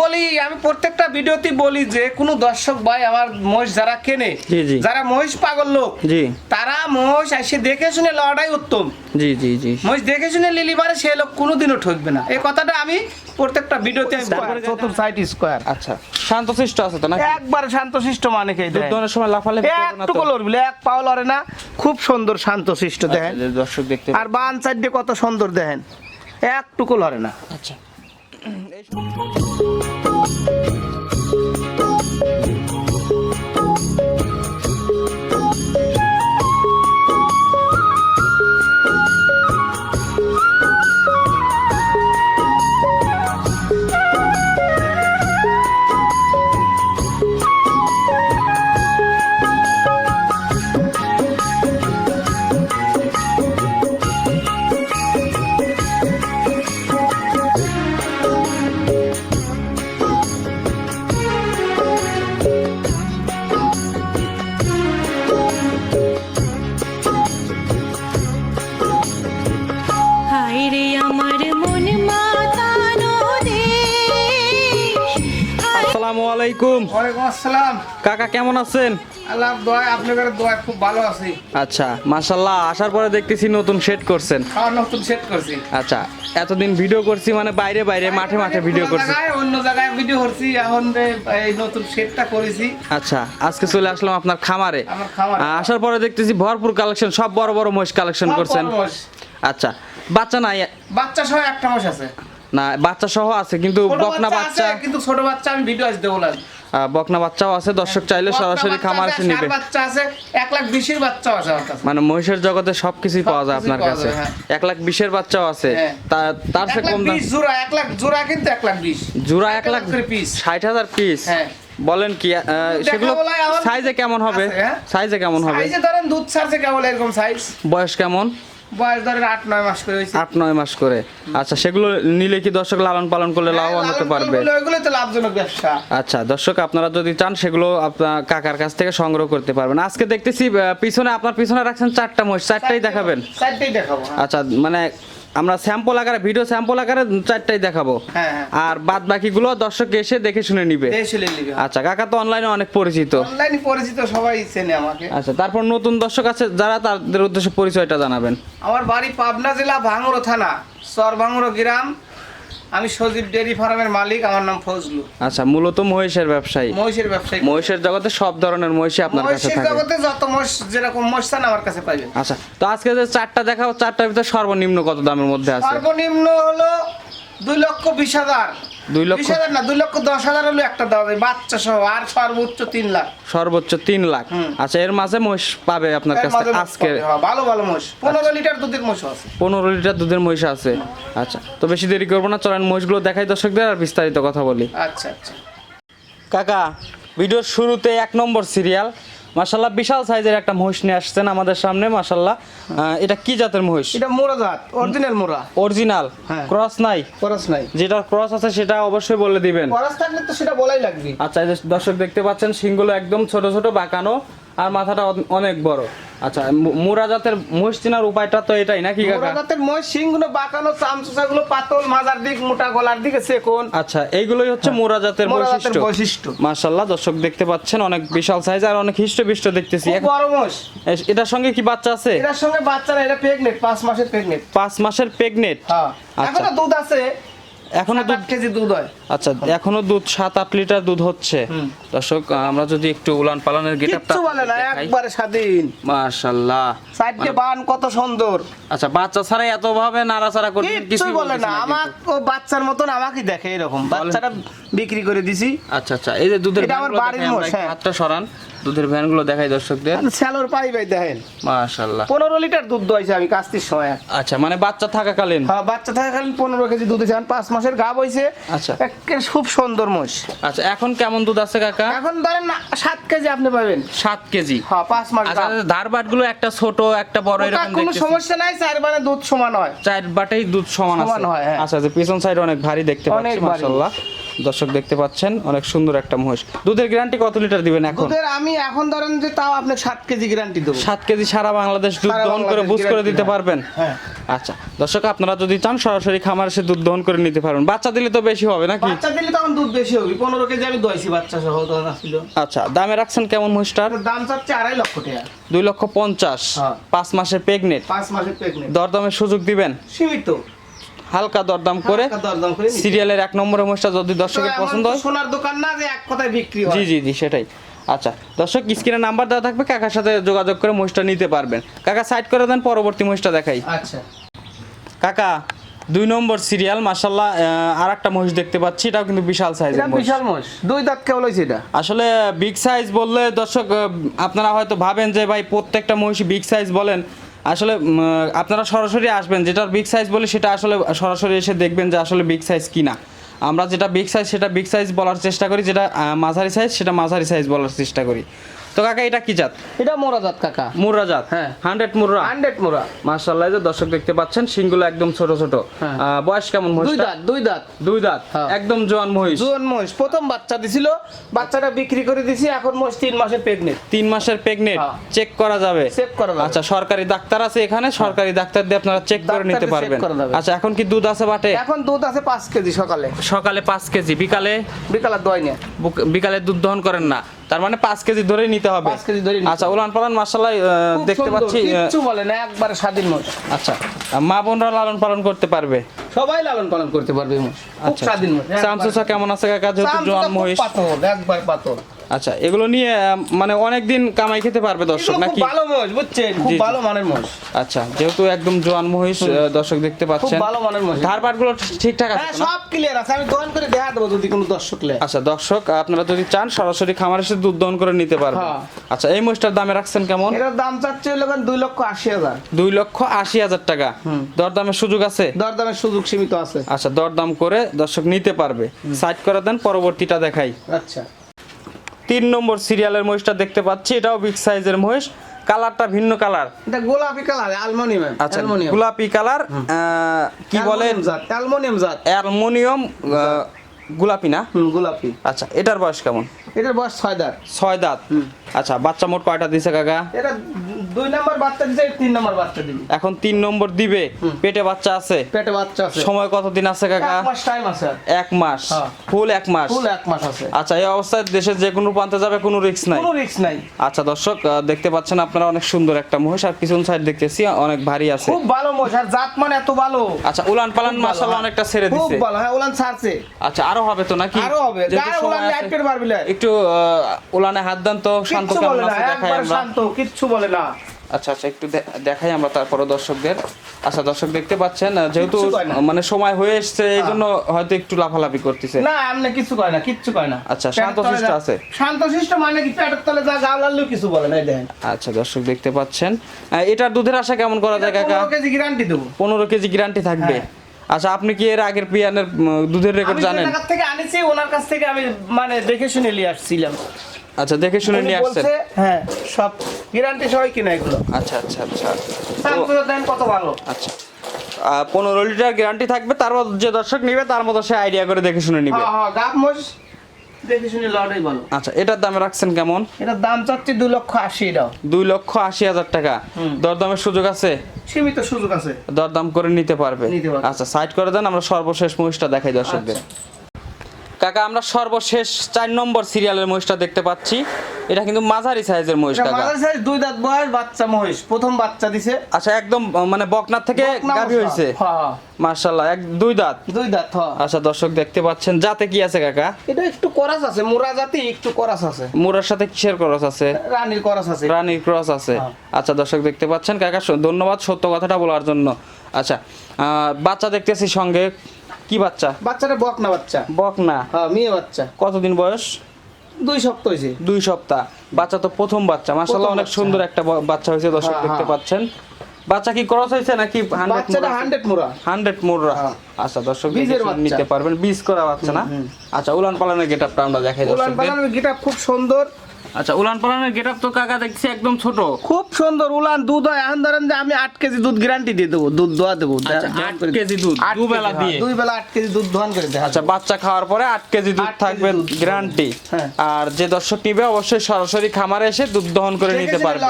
বলি আমি প্রত্যেকটা ভিডিওতে বলি যে কোনো দর্শক ভাই আমার মহিষ যারা কেনে। যারা মহিষ পাগল লোক তারা মহিষ এসে দেখে শুনে লওয়াটাই উত্তম। জি জি জি। মহিষ দেখে শুনে লিলি পারে সে লোক কোনোদিনও ঠকবে না। এই কথাটা আমি প্রত্যেকটা ভিডিওতে আমি বলি। চতুর্থ সাইড স্কোয়ার আচ্ছা। শান্তশিষ্ট আছে তো না একবার শান্তশিষ্ট মানে কে দুধ সময় না তো? একটুকু লড়বিলে এক পাও লড়ে না। খুব সুন্দর শান্তশিষ্ট দেখেন। আচ্ছা, দর্শক দেখতে আর বান সাইডে কত সুন্দর দেখেন। একটুকু লড়ে না। আচ্ছা। হায় রে আমার মন মাতানো দেশ। আসসালামু আলাইকুম। ওয়ালাইকুম আসসালাম। কাকা কেমন আছেন? আল্লাহ দোয়া আপনাদের দোয়া খুব ভালো আছি। আচ্ছা আসার পরে দেখতেছি নতুন সেট করছেন। খাওয়া নতুন সেট করছি। আচ্ছা এতদিন ভিডিও করছি মানে বাইরে বাইরে মাঠে মাঠে ভিডিও অন্য করছি। অন্য জায়গায় ভিডিও করছি এখন এই নতুন সেটটা করেছি। আচ্ছা আজকে চলে আসলাম আপনার খামারে। আমার খামারে। আহ, আসার পরে দেখতেছি ভরপুর কালেকশন সব বড় বড় মহিষ কালেকশন করছেন। আচ্ছা বাচ্চা নাই। বাচ্চা সহ একটা মাস আছে। না বাচ্চা সহ আছে কিন্তু বকনা বাচ্চা কিন্তু ছোট বাচ্চা আমি ভিডিও বললাম। আহ, বকনা বাচ্চাও আছে দর্শক চাইলে সরাসরি খামার এসে নিবে। বাচ্চা আছে এক লাখ বিশের বাচ্চা আছে আমার কাছে। মানে মহিষের জগতে সবকিছুই পাওয়া যায় আপনার কাছে। যায়, হ্যাঁ। এক লাখ বিশের বাচ্চাও আছে। হ্যাঁ। তার এক সে কম দাম বিশ জোড়া এক লাখ জোড়া কিন্তু এক লাখ বিশ। জোড়া এক লাখ করে পিস ষাট হাজার পিস হ্যাঁ। বলেন কি সেগুলো সাইজে কেমন হবে? হ্যাঁ? সাইজে কেমন হবে? সাইজে ধরেন দুধ ছাড়ছে কেবল এরকম সাইজ বয়স কেমন? বয়স ধরেন আট নয় মাস করে হয়েছে। আট নয় মাস করে। আচ্ছা সেগুলো নিলে কি দর্শক লালন পালন করলে লাভবান হতে পারবে? ওইগুলো তো লাভজনক ব্যবসা। আচ্ছা দর্শক আপনারা যদি চান সেগুলো আপনার কাকার কাছ থেকে সংগ্রহ করতে পারবেন। আজকে দেখতেছি পিছনে আপনার পিছনে রাখছেন চারটা মহিষ চারটাই দেখাবেন। চারটাই দেখাবো হ্যাঁ। আচ্ছা মানে আমরা স্যাম্পল আকারে ভিডিও স্যাম্পল আকারে চারটাই দেখাবো। হ্যাঁ, হ্যাঁ। আর বাদ বাকিগুলো দর্শক এসে দেখে শুনে নিবে। শুনে নিবে। আচ্ছা কাকা তো অনলাইনে অনেক পরিচিত। অনলাইনে পরিচিত সবাই চেনে আমাকে। আচ্ছা তারপর নতুন দর্শক আছে যারা তাদের উদ্দেশ্যে পরিচয়টা জানাবেন। আমার বাড়ি পাবনা জেলা ভাঙড়ো থানা সর ভাঙড়ো গ্রাম। আমি সজীব ডেয়ারি ফার্মের মালিক আমার নাম ফজলু। আচ্ছা মূলত মহিষের ব্যবসায়ী? মহিষের ব্যবসায়ী। মহিষের জগতে সব ধরনের মহিষই আপনার কাছে মহিষের থাকে। জগতে যত মহিষ যেরকম মহিষ চান আমার কাছে পাইবেন। আচ্ছা তো আজকে যে চারটা দেখাও চারটার ভিতরে সর্বনিম্ন কত দামের মধ্যে আছে? সর্বনিম্ন হলো দুই লক্ষ বিশ হাজার। দুই লক্ষ হাজার না দুই লক্ষ দশ হাজার হলো একটা দেওয়া বাচ্চা সহ আর সর্বোচ্চ তিন লাখ। সর্বোচ্চ তিন লাখ। আচ্ছা এর মাঝে মহিষ পাবে আপনার কাছে আজকে হ্যাঁ, ভালো ভালো মহিষ। পনেরো লিটার দুধের মহিষ আছে। পনেরো লিটার দুধের মহিষ আছে। আচ্ছা তো বেশি দেরি করব না চলেন মহিষগুলো দেখাই দর্শকদের আর বিস্তারিত কথা বলি। আচ্ছা আচ্ছা। কাকা ভিডিওর শুরুতে এক নম্বর সিরিয়াল মাসাল্লাহ বিশাল সাইজের একটা মহিষ নিয়ে আসছেন আমাদের সামনে মাসাল্লাহ এটা কি জাতের মহিষ? এটা মোরা জাত অরিজিনাল মোরা। অরিজিনাল হ্যাঁ। ক্রস নাই? ক্রস নাই। যেটা ক্রস আছে সেটা অবশ্যই বলে দিবেন। ক্রস থাকলে তো সেটা বলাই লাগবে। আচ্ছা দর্শক দেখতে পাচ্ছেন সিংগুলো একদম ছোট ছোট বাঁকানো আর মাথাটা অনেক বড়। আচ্ছা মুরা জাতের মহিষ চেনার উপায়টা তো এটাই নাকি মোরা জাতের মহিষ সিংগুলো বাঁকানো চামচুচাগুলো পাতল মাজার দিক মোটা গলার দিকে সেকোন। আচ্ছা এইগুলোই হচ্ছে মুরা জাতের মোরা জাতের বৈশিষ্ট্য। বৈশিষ্ট্য। মাশাল্লাহ দর্শক দেখতে পাচ্ছেন অনেক বিশাল সাইজ আর অনেক হিষ্ট দেখতেছি। বড় এ- এটার সঙ্গে কি বাচ্চা আছে? এটার সঙ্গে বাচ্চারা এটা প্রেগনেট পাঁচ মাসের প্রেগনেট পাঁচ মাসের প্রেগনেট হ্যাঁ। আচ্ছা। এখনও দুধ আছে। এখনও দুধ কেজি দুধ হয়। আচ্ছা এখনও। দুধ সাত আট লিটার দুধ হচ্ছে। দর্শক আমরা যদি একটু উলান পালনের গেটআপটা বলে না একবারে স্বাধীন। মাশাল্লাহ। সাইডকে বান কত সুন্দর। আচ্ছা বাচ্চা ছাড়াই এত ভাবে নাড়াচাড়া করতে কিচ্ছু বলে না আমার ও বাচ্চার মতন আমাকে দেখে এরকম। বাচ্চাটা বিক্রি করে দিছি। আচ্ছা আচ্ছা এই যে দুধের এটা আমার বাড়ির মোষ, হ্যাঁ। হাতটা সরান। দুধের ভ্যানগুলো দেখাই দর্শকদের। স্যালোর পাই ভাই দেখেন। মাশাল্লাহ পনেরো লিটার দুধ দোয়াইছে আমি কাস্তির সময়। আচ্ছা মানে বাচ্চা থাকাকালীন? হ্যাঁ বাচ্চা থাকাকালীন পনেরো কেজি দুধ হয়েছে পাঁচ মাসের গাব হয়েছে। আচ্ছা। একেবারে খুব সুন্দর মোষ। আচ্ছা এখন কেমন দুধ আছে কাকা? এখন ধরেন না সাত কেজি আপনি পাবেন। সাত কেজি। হ্যাঁ পাঁচ মাস আচ্ছা ধারবাটগুলো একটা ছোট একটা বড় এরকম কোনো সমস্যা নাই চার মানে দুধ সমান হয়। চার বাটেই দুধ সমান সমান আছে। হয়, হ্যাঁ। আচ্ছা আচ্ছা পিছন সাইড অনেক ভারী দেখতে পাচ্ছি। মাশাআল্লাহ। দর্শক দেখতে পাচ্ছেন অনেক সুন্দর একটা মহিষ। দুধের গ্যারান্টি কত লিটার দিবেন এখন? দুধের আমি এখন ধরেন যে তাও আপনি সাত কেজি গ্যারান্টি দেবো। সাত কেজি সারা বাংলাদেশ দুধ দহন করে বুঝ করে দিতে। পারবেন? হ্যাঁ। আচ্ছা দর্শক আপনারা যদি চান সরাসরি খামার এসে দুধ দহন করে নিতে পারবেন। বাচ্চা দিলে তো বেশি হবে নাকি? বাচ্চা দিলে তখন দুধ বেশি হবে। পনেরো কেজি আমি দইছি বাচ্চা সহ তখন আসছিল আচ্ছা দামে রাখছেন কেমন মহিষটার? দাম চাচ্ছে আড়াই লক্ষ টাকা। দুই লক্ষ পঞ্চাশ। হ্যাঁ। পাঁচ মাসের প্রেগনেন্ট পাঁচ মাসের প্রেগনেন্ট দরদামের সুযোগ দিবেন? সীমিত। হালকা দরদাম করে। সিরিয়ালের এক নম্বরের মহিষটা যদি দর্শকের পছন্দ হয়। সোনার দোকান না যে এক কথায় বিক্রি হয়। জি জি জি সেটাই। আচ্ছা দর্শক স্ক্রিনে নাম্বার দেওয়া থাকবে কাকার সাথে যোগাযোগ করে মহিষটা নিতে পারবেন। কাকা সাইড করে দেন পরবর্তী মহিষটা দেখাই। আচ্ছা। কাকা দুই নম্বর সিরিয়াল মাসাল্লাহ আর একটা মহিষ দেখতে পাচ্ছি এটাও কিন্তু বিশাল মহিষ। বিশাল মোষ দুই দাঁত কেবল হয়েছে এটা। আসলে বিগ সাইজ বললে দর্শক আপনারা হয়তো ভাবেন যে ভাই প্রত্যেকটা মহিষ বিগ সাইজ বলেন। আসলে আপনারা সরাসরি আসবেন যেটা বিগ সাইজ বলে সেটা আসলে সরাসরি এসে দেখবেন যে আসলে বিগ সাইজ কিনা। আমরা যেটা বিগ সাইজ সেটা বিগ সাইজ বলার চেষ্টা করি, যেটা মাঝারি সাইজ সেটা মাঝারি সাইজ বলার চেষ্টা করি। তো কাকা এটা কি জাত? এটা মোরা জাত কাকা। মুর্রা জাত? হ্যাঁ। হান্ড্রেড মুর্রা? হান্ড্রেড মোরা মার্শাল্লাহ যে দর্শক দেখতে পাচ্ছেন সিংগুলো একদম ছোট ছোট। হ্যাঁ। বয়স কেমন দুই দাঁত দুই দাঁত। দুই দাঁত? হ্যাঁ। একদম জোয়ান মহিষ। জোয়ান মহিষ। প্রথম বাচ্চা দিছিল বাচ্চাটা বিক্রি করে দিছি এখন মহিষ তিন মাসের প্রেগনেন্ট তিন মাসের প্রেগনেন্ট হ্যাঁ। চেক করা যাবে। চেক করা যাবে। আচ্ছা সরকারি ডাক্তার আছে এখানে সরকারি ডাক্তার দিয়ে আপনারা চেক করে নিতে পারবেন। আচ্ছা এখন কি দুধ আছে বাটে? এখন দুধ আছে পাঁচ কেজি সকালে। সকালে পাঁচ কেজি বিকালে? বিকালে দই বুক- বিকালে দুধ দহন করেন না। তার মানে পাঁচ কেজি ধরে নিতে হবে। কেজি আচ্ছা উলান পালান মাসাল্লাহ দেখতে পাচ্ছি কিছু বলে না একবারে স্বাধীন মোষ আচ্ছা। মা বোনরা লালন পালন করতে পারবে। সবাই লালন পালন করতে পারবে আচ্ছা স্বাধীন কেমন আছে কাকা? যেহেতু খুব মহিষ। একবার পাতল। আচ্ছা এগুলো নিয়ে মানে অনেকদিন কামাই খেতে পারবে দর্শক নাকি? ভালো মোষ বুঝছেন? খুব। ভালো মানের মোষ আচ্ছা যেহেতু একদম জোয়ান মহিষ দর্শক দেখতে খুব পাচ্ছেন। ভালো মানের ধারগুলো ঠিকঠাক আছে হ্যাঁ সব ক্লিয়ার আছে। আমি দোকান করে দেখা দেবো যদি কোনো দর্শক লে। আচ্ছা দর্শক আপনারা যদি চান সরাসরি খামার এসে দুধ দহন করে নিতে পারবেন। হ্যাঁ। আচ্ছা এই মহিষটার দামে রাখছেন কেমন? এটার দাম চাচ্ছে হলো এখন দুই লক্ষ আশি হাজার। দুই লক্ষ আশি হাজার টাকা। দরদামের সুযোগ আছে? দরদামের সুযোগ সীমিত আছে। আচ্ছা দরদাম করে দর্শক নিতে পারবে। সাইড করে দেন পরবর্তীটা দেখাই। আচ্ছা। তিন নম্বর সিরিয়ালের মহিষটা দেখতে পাচ্ছি এটাও বিগ সাইজের মহিষ। কালারটা ভিন্ন কালার। এটা গোলাপি কালার অ্যালুমিনিয়াম আচ্ছা অ্যালুমিনিয়াম। গোলাপি কালার কি বলে? অ্যালুমিনিয়াম জাত অ্যালুমিনিয়াম গোলাপি না? গোলাপি। আচ্ছা এটার বয়স কেমন? এটার বয়স ছয় দাঁত। ছয় দাঁত। আচ্ছা বাচ্চা মোট কয়টা দিছে কাকা? এটা দুই নম্বর বাচ্চা দিছে তিন নম্বর বাচ্চা দিবি। এখন তিন নম্বর দিবে পেটে বাচ্চা আছে? পেটে বাচ্চা আছে। সময় কতদিন আছে কাকা? এক মাস টাইম আছে। এক মাস। হ্যাঁ। ফুল এক মাস? ফুল এক মাস আছে। আচ্ছা এই অবস্থায় দেশের যে কোনো প্রান্তে যাবে কোনো রিস্ক নাই? কোনো রিস্ক নাই। আচ্ছা দর্শক দেখতে পাচ্ছেন আপনারা অনেক সুন্দর একটা মহিষ আর পিছন সাইড দেখতেছি অনেক ভারী আছে। খুব ভালো মোষ আর জাত মানে এত ভালো। আচ্ছা উলান পালান ভালো, হ্যাঁ। অনেকটা ছেড়ে খুব ভালো হ্যাঁ উলান ছাড়ছে। আচ্ছা আরও হবে তো নাকি? আরও হবে। গায়ে উলান। লাইট পারবি একটু উলানে হাত দেন তো শান্ত কেমন আছে? দেখাই আমরা। শান্ত কিচ্ছু বলে না। আচ্ছা আচ্ছা একটু দেখাই আমরা তারপরে দর্শকদের। আচ্ছা দর্শক দেখতে পাচ্ছেন যেহেতু। মানে সময় হয়ে এসছে এই জন্য হয়তো একটু লাফালাফি করতেছে। না এমনি কিছু কয় না কিচ্ছু কয় না। আচ্ছা, শান্তশিষ্ট যা- আছে। শান্তশিষ্ট মানে কি পেটের তলে যা গা লাল্লেও কিছু বলে না দেখেন। আচ্ছা দর্শক দেখতে পাচ্ছেন। এটার দুধের আশা কেমন করা যায় কাকা? পনেরো কেজি গ্যারান্টি দেবো। পনেরো কেজি গ্যারান্টি থাকবে। হ্যাঁ। আচ্ছা আপনি কি এর আগের পিয়ানের দুধের রেকর্ড জানেন? আমি থেকে আনেছি ওনার কাছ থেকে আমি মানে দেখে শুনে নিয়ে আসছিলাম। আচ্ছা দেখে শুনে নিয়ে আসছেন? হ্যাঁ সব গ্যারান্টি সবাই কিনা এগুলো। আচ্ছা আচ্ছা আচ্ছা। শান্তর দেন কত ভালো? আচ্ছা। পনেরো লিটার গ্যারান্টি থাকবে তারপর যে দর্শক নিবে তার মতো সে আইডিয়া করে দেখে শুনে নিবে। হ্যাঁ হ্যাঁ গাপ মোষ দেখে শুনে লড়াই ভালো আচ্ছা এটার দাম রাখছেন কেমন? এটার দাম চাচ্ছি দুই লক্ষ আশি এটাও। দুই লক্ষ আশি হাজার টাকা। দরদামের সুযোগ আছে? সীমিত সুযোগ আছে। দরদাম করে নিতে পারবে। আচ্ছা সাইড করে দেন আমরা সর্বশেষ মহিষটা দেখাই দর্শকদের। কাকা আমরা সর্বশেষ চার নম্বর সিরিয়ালের মহিষটা দেখতে পাচ্ছি। এটা কিন্তু মাঝারি সাইজের মহিষ কাকা। মাঝারি size, দুই দাঁত বয়স বাচ্চা মহিষ। প্রথম বাচ্চা দিছে। আচ্ছা একদম মানে বকনার থেকে মশা। হয়েছে হ্যাঁ, হ্যাঁ। এক দুই দাঁত? দুই দাঁত হ্যাঁ। আচ্ছা দর্শক দেখতে পাচ্ছেন যাতে কি আছে কাকা? এটা একটু করাস আছে মোরা জাতি একটু করাস আছে। মুরার সাথে কিসের ক্রস আছে? রানীর করাস আছে। রানীর ক্রস আছে। আচ্ছা দর্শক দেখতে পাচ্ছেন কাকা ধন্যবাদ সত্য কথাটা বলার জন্য। আচ্ছা আহ, বাচ্চা দেখতেছি সঙ্গে। কি বাচ্চা? বাচ্চাটা বক না বাচ্চা। বক না। হ্যাঁ মেয়ে বাচ্চা। কতদিন বয়স? দুই সপ্তাহ হয়েছে। দুই সপ্তাহ। বাচ্চা তো প্রথম বাচ্চা। মাসাল্লাহ অনেক সুন্দর একটা বাচ্চা হয়েছে দর্শক হ্যাঁ, দেখতে হ্যাঁ। পাচ্ছেন। বাচ্চা কি ক্রস হয়েছে নাকি বাচ্চাটা হান্ড্রেড মোরা হান্ড্রেড মোররা হ্যাঁ। আচ্ছা দর্শক নিতে পারবেন। বীজ করা বাচ্চা না? আচ্ছা উলান পালানের গেট আপটা আমরা দেখাই উলান পালানের গিটা খুব সুন্দর। আচ্ছা উলান পালানের গেট তো কাকা দেখছি একদম ছোট। খুব সুন্দর উলান দুধ হয়। এখন ধরেন যে আমি আট কেজি দুধ গ্যারান্টি দিয়ে দেবো দুধ দোয়া দেবো। আচ্ছা, আট কেজি দুধ, আট দুবেলা কেজি, দিয়ে। হ্যাঁ, দুই বেলা আট কেজি দুধ দোয়ান করে দেখা আচ্ছা বাচ্চা খাওয়ার পরে আট কেজি দুধ থাকবে গ্যারান্টি হ্যাঁ। আর যে দর্শক নিবে অবশ্যই সরাসরি খামারে এসে দুধ দহন করে নিতে পারবে।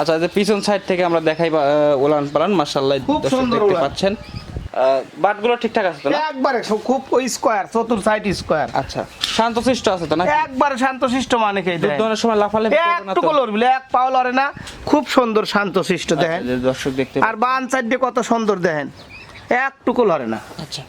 আচ্ছা যে পিছন সাইড থেকে আমরা দেখাই উলান পালান সুন্দর দেখতে পাচ্ছেন। বাটগুলো ঠিকঠাক আছে তো না? একবারে খুব স্কোয়ার চতুর সাইড স্কোয়ার আচ্ছা শান্তশিষ্ট আছে তো না একবারে শান্তশিষ্ট মানে কি দুধ দোনের সময় লাফালে একটু লড়বিলে এক পাও লড়ে না খুব সুন্দর শান্তশিষ্ট আচ্ছা, দেখেন দর্শক দেখতে আর বান সাইড দিয়ে কত সুন্দর দেখেন। একটুকু লড়ে না। আচ্ছা।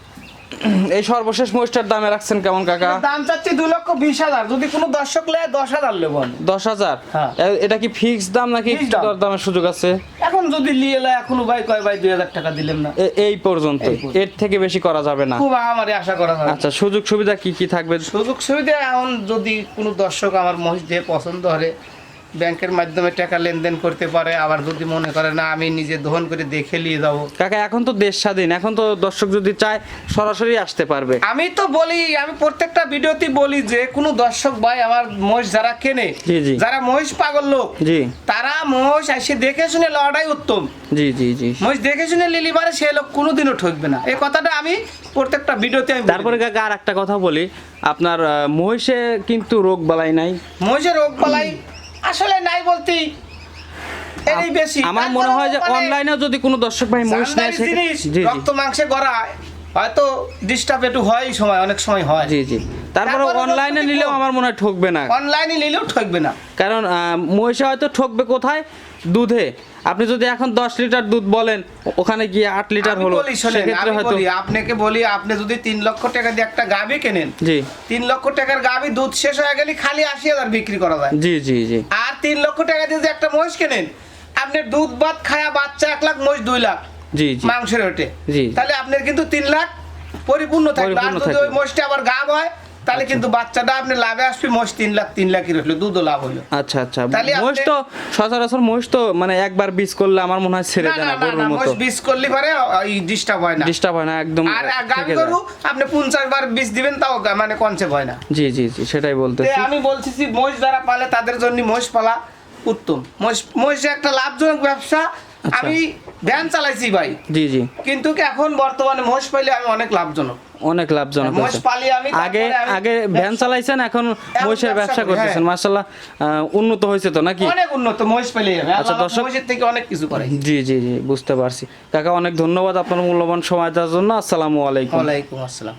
এই সর্বশেষ মহিষটার দামে রাখছেন কেমন কাকা? দাম চাচ্ছি দুই লক্ষ বিশ হাজার। যদি কোনো দর্শক লেয় দশ হাজার লেবো আমি। দশ হাজার? হ্যাঁ। এটা কি ফিক্স দাম নাকি দাম। দামের সুযোগ আছে? এখন যদি লিয়ে লেয় এখনও ভাই কয় ভাই দুই হাজার টাকা দিলেন না। এই পর্যন্ত। এর থেকে বেশি করা যাবে না। খুব আমারই আশা করা হয় আচ্ছা সুযোগ সুবিধা কি কি থাকবে? সুযোগ সুবিধা এখন যদি কোনো দর্শক আমার মহিষ দিয়ে পছন্দ করে ব্যাংকের মাধ্যমে টাকা লেনদেন করতে পারে আবার যদি মনে করে না আমি নিজে দহন করে দেখে নিয়ে যাব। কাকা এখন তো দেশ স্বাধীন এখন তো দর্শক যদি চায় সরাসরি আসতে পারবে। আমি তো বলি আমি প্রত্যেকটা ভিডিওতে বলি যে কোনো দর্শক ভাই আমার মহিষ যারা কেনে। যারা মহিষ পাগল লোক জি। তারা মহিষ এসে দেখে শুনে লওয়াটাই উত্তম। জি জি জি। মহিষ দেখে শুনে লিলি পারে সে লোক কোনোদিনও ঠকবে না। এই কথাটা আমি প্রত্যেকটা ভিডিওতে আমি। তারপরে কাকা আর একটা কথা বলি আপনার মহিষে কিন্তু রোগ বালাই নাই। মহিষের রোগ বালাই আসলে নাই বলতি। এরই বেশি। আমার মনে হয় যে মানে যদি কোনো দর্শক ভাই মহিষ নেয় রক্ত মাংসে গড়া হয়তো ডিস্টার্ব একটু হয় সময় অনেক সময় হয়। জি জি। তারপরে অনলাইনে নিলেও আমার মনে হয় ঠকবে না। অনলাইনে নিলেও ঠকবে না। কারণ মহিষে হয়তো ঠকবে কোথায়? দুধে। আপনি যদি এখন দশ লিটার দুধ বলেন ওখানে গিয়ে আট লিটার হলো। সেক্ষেত্রে হয়তো বলি আপনাকে বলি আপনি যদি তিন লক্ষ টাকা দিয়ে একটা গাভি কেনেন জি। তিন লক্ষ টাকার গাভি দুধ শেষ হয়ে গেলে খালি আশি হাজার বিক্রি করা যায়। জি জি জি। আর তিন লক্ষ টাকা দিয়ে যদি একটা মহিষ কেনেন আপনি দুধ ভাত খায়া বাচ্চা এক লাখ মহিষ দুই লাখ জি জি। মাংসের ওটে জি। তাহলে আপনার কিন্তু তিন লাখ পরিপূর্ণ থাকবে। আর যদি ওই মহিষটা আবার গাব হয় তাহলে কিন্তু বাচ্চাটা আপনি লাভে আসবে মহিষ তিন লাখ তিন লাখই রইল দুধও লাভ হইল আচ্ছা আচ্ছা। তাহলে মহিষ তো সচরাচর মহিষ তো মানে একবার বীজ করলে আমার মনে হয় ছেড়ে দেয় না গরুর মতো। বিষ করলে পারে এই ডিস্টার্ব হয় না। ডিস্টার্ব হয় না একদম আর গরু আপনি পঞ্চাশ বার বিষ দিবেন তাও মানে কনসেপ্ট হয় না। জি জি জি সেটাই বলতেছি। আমি বলছি যে মহিষ যারা পালে তাদের জন্য মহিষ পালা উত্তম। মহিষ মহিষ একটা লাভজনক ব্যবসা আচ্ছা। আমি ভ্যান চালাইছি ভাই। জি জি। কিন্তু এখন বর্তমানে মোষ পাইলে আমি অনেক লাভজনক। অনেক লাভজনক আমি আগে আগে ভ্যান চালাইছেন এখন মহিষের ব্যবসা ব্যবসা করি, করতেছেন। মাশাআল্লাহ উন্নত হয়েছে তো নাকি? অনেক উন্নত মহিষ পালি আচ্ছা, দর্শক- থেকে অনেক কিছু করে। জি জি জি বুঝতে পারছি। কাকা অনেক ধন্যবাদ আপনার মূল্যবান সময় দেওয়ার জন্য। আসসালামু আলাইকুম। ওয়ালাইকুম আসসালাম।